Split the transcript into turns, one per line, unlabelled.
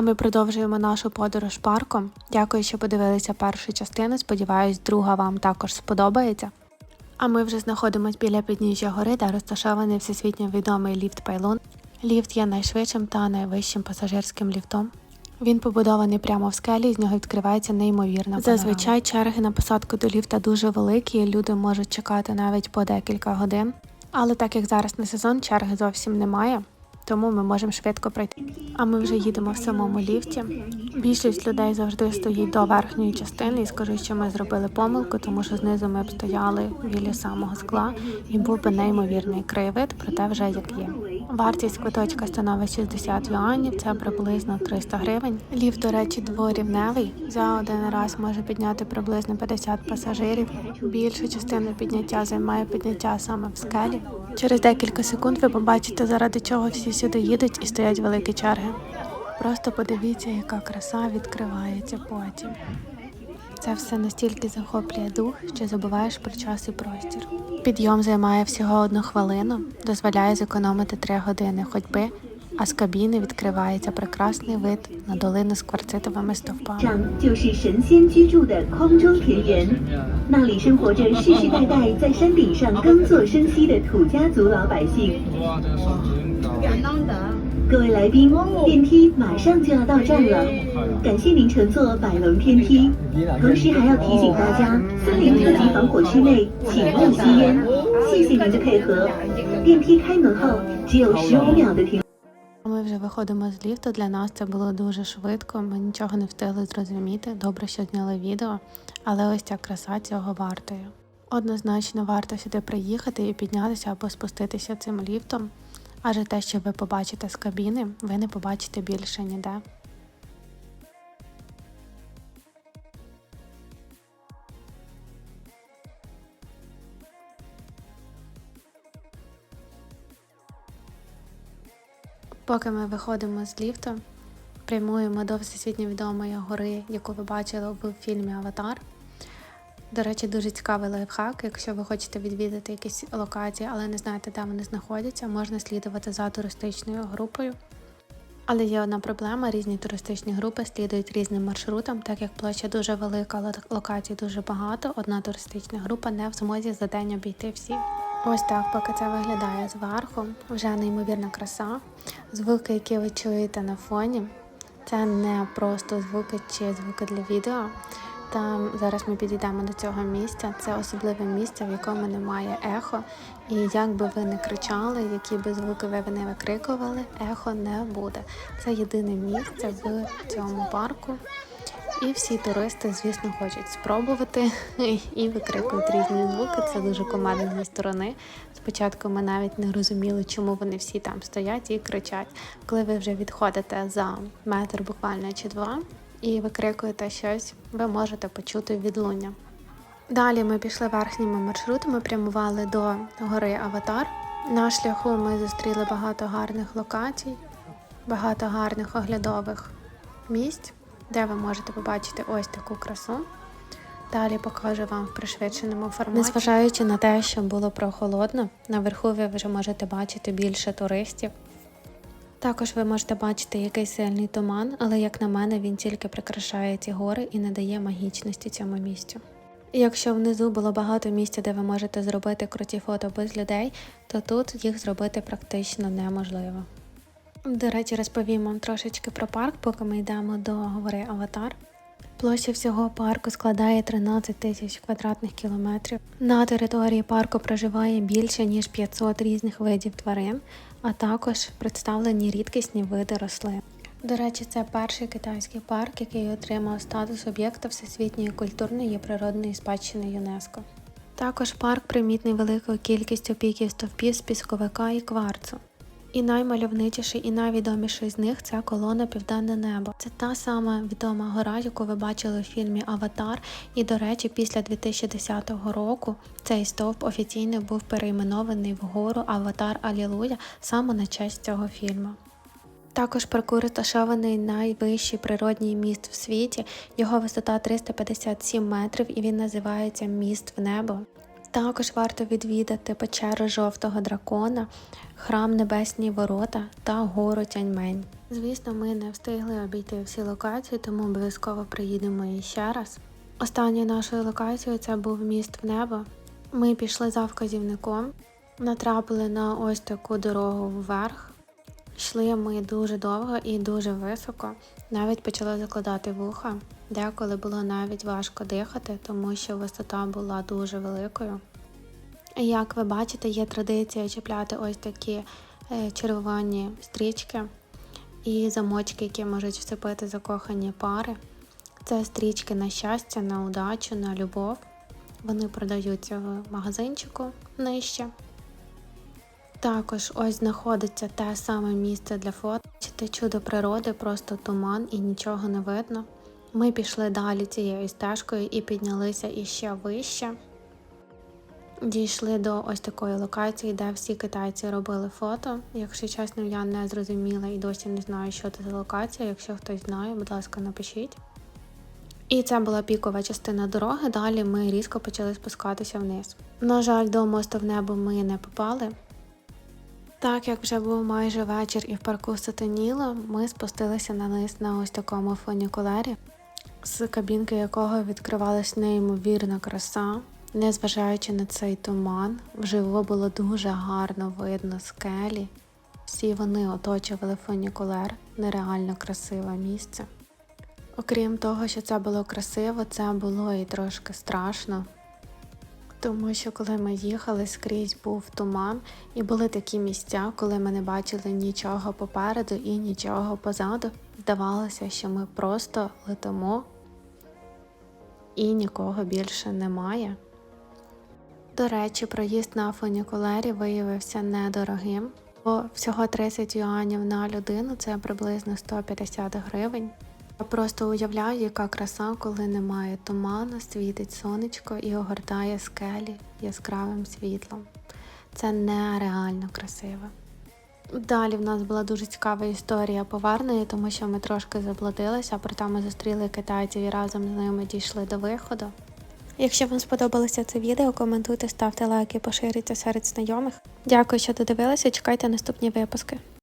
А Ми продовжуємо нашу подорож парком. Дякую, що подивилися першу частину. Сподіваюсь, друга вам також сподобається. А ми вже знаходимося біля підніжжя гори, де розташований всесвітньо відомий ліфт Пайлон. Ліфт є найшвидшим та найвищим пасажирським ліфтом. Він побудований прямо в скелі, з нього відкривається неймовірна панорама. Зазвичай черги на посадку до ліфта дуже великі, і люди можуть чекати навіть по декілька годин. Але так як зараз не сезон, черги зовсім немає, тому ми можемо швидко пройти. А ми вже їдемо в самому ліфті. Більшість людей завжди стоїть до верхньої частини і скажу, що ми зробили помилку, тому що знизу ми б стояли біля самого скла і був би неймовірний краєвид, проте вже як є. Вартість квиточка становить 60 юанів, це приблизно 300 гривень. Ліфт, до речі, дворівневий. За один раз може підняти приблизно 50 пасажирів. Більшу частину підняття займає підняття саме в скелі. Через декілька секунд ви побачите, заради чого всі сюди їдуть і стоять великі черги. Просто подивіться, яка краса відкривається потім. Це все настільки захоплює дух, що забуваєш про час і простір. Підйом займає всього одну хвилину, дозволяє зекономити три години ходьби, а з кабіни відкривається прекрасний вид на долину з кварцитовими стовпами.
上就是神仙居住的空中田园，那里生活着世世代代在山顶上耕作生息的土家族老百姓。各位来宾，电梯马上就要到站了，感谢您乘坐百龙天梯。同时还要提醒大家，森林特级防火区内请勿吸烟。谢谢您的配合。电梯开门后只有十五秒的停。
Ми вже виходимо з ліфту. Для нас це було дуже швидко. Ми нічого не встигли зрозуміти. Добре, що зняли відео, але ось ця краса цього вартою. Однозначно варто сюди приїхати і піднятися або спуститися цим ліфтом. Адже те, що ви побачите з кабіни, ви не побачите більше ніде. Поки ми виходимо з ліфту, прямуємо до всесвітньо відомої гори, яку ви бачили в фільмі Аватар. До речі, дуже цікавий лайфхак. Якщо ви хочете відвідати якісь локації, але не знаєте, де вони знаходяться, можна слідувати за туристичною групою. Але є одна проблема: різні туристичні групи слідують різним маршрутам, так як площа дуже велика, локацій дуже багато. Одна туристична група не в змозі за день обійти всі. Ось так, поки це виглядає зверху, вже неймовірна краса. Звуки, які ви чуєте на фоні, це не просто звуки чи звуки для відео. Там зараз ми підійдемо до цього місця. Це особливе місце, в якому немає ехо. І як би ви не кричали, які би звуки ви не викрикували, ехо не буде. Це єдине місце в цьому парку. І всі туристи, звісно, хочуть спробувати і викрикують різні звуки. Це дуже командно сторони. Спочатку ми навіть не розуміли, чому вони всі там стоять і кричать. Коли ви вже відходите за метр буквально чи два і викрикуєте щось, ви можете почути відлуння. Далі ми пішли верхніми маршрутами, прямували до гори Аватар. На шляху ми зустріли багато гарних локацій, багато гарних оглядових місць, де ви можете побачити ось таку красу. Далі покажу вам в пришвидшеному форматі. Незважаючи на те, що було прохолодно, наверху ви вже можете бачити більше туристів. Також ви можете бачити якийсь сильний туман, але як на мене, він тільки прикрашає ці гори і не дає магічності цьому місцю. Якщо внизу було багато місця, де ви можете зробити круті фото без людей, то тут їх зробити практично неможливо. До речі, розповім вам трошечки про парк, поки ми йдемо до гори Аватар. Площа всього парку складає 13 тисяч квадратних кілометрів. На території парку проживає більше ніж 500 різних видів тварин, а також представлені рідкісні види рослин. До речі, це перший китайський парк, який отримав статус об'єкта всесвітньої культурної і природної спадщини ЮНЕСКО. Також парк примітний великою кількістю піків стовпів з пісковика і кварцу. І наймальовничіший і найвідоміший з них це колона Південне Небо. Це та сама відома гора, яку ви бачили у фільмі Аватар. І, до речі, після 2010 року цей стовп офіційно був перейменований в гору Аватар Алілуя саме на честь цього фільму. Також паркур розташований найвищий природній міст в світі. Його висота 357 метрів і він називається Міст в небо. Також варто відвідати печеру жовтого дракона, храм Небесні Ворота та гору Тяньмень. Звісно, ми не встигли обійти всі локації, тому обов'язково приїдемо іще раз. Останньою нашою локацією це був міст в небо. Ми пішли за вказівником, натрапили на ось таку дорогу вверх. Йшли ми дуже довго і дуже високо, навіть почало закладати вуха. Деколи було навіть важко дихати, тому що висота була дуже великою. Як ви бачите, є традиція чіпляти ось такі е, червоні стрічки і замочки, які можуть вцепити закохані пари. Це стрічки на щастя, на удачу, на любов. Вони продаються в магазинчику нижче. Також ось знаходиться те саме місце для фото. Бачите, чудо природи, просто туман і нічого не видно. Ми пішли далі цією стежкою і піднялися іще вище. Дійшли до ось такої локації, де всі китайці робили фото. Якщо чесно, я не зрозуміла і досі не знаю, що це за локація. Якщо хтось знає, будь ласка, напишіть. І це була пікова частина дороги. Далі ми різко почали спускатися вниз. На жаль, до мосту в небо ми не попали. Так як вже був майже вечір і в парку сатаніло, ми спустилися на низ на ось такому фунікулері, з кабінки якого відкривалась неймовірна краса. Незважаючи на цей туман, вживу було дуже гарно видно скелі. Всі вони оточували фунікулер, нереально красиве місце. Окрім того, що це було красиво, це було і трошки страшно. Тому що коли ми їхали, скрізь був туман, і були такі місця, коли ми не бачили нічого попереду і нічого позаду. Здавалося, що ми просто летимо і нікого більше немає. До речі, проїзд на фунікулері виявився недорогим, бо всього 30 юанів на людину це приблизно 150 гривень. Я просто уявляю, яка краса, коли немає туману, світить сонечко і огортає скелі яскравим світлом. Це нереально красиво. Далі в нас була дуже цікава історія поварної, тому що ми трошки заблудилися, проте ми зустріли китайців і разом з ними дійшли до виходу. Якщо вам сподобалося це відео, коментуйте, ставте лайки, поширюйте серед знайомих. Дякую, що додивилися. Чекайте наступні випуски.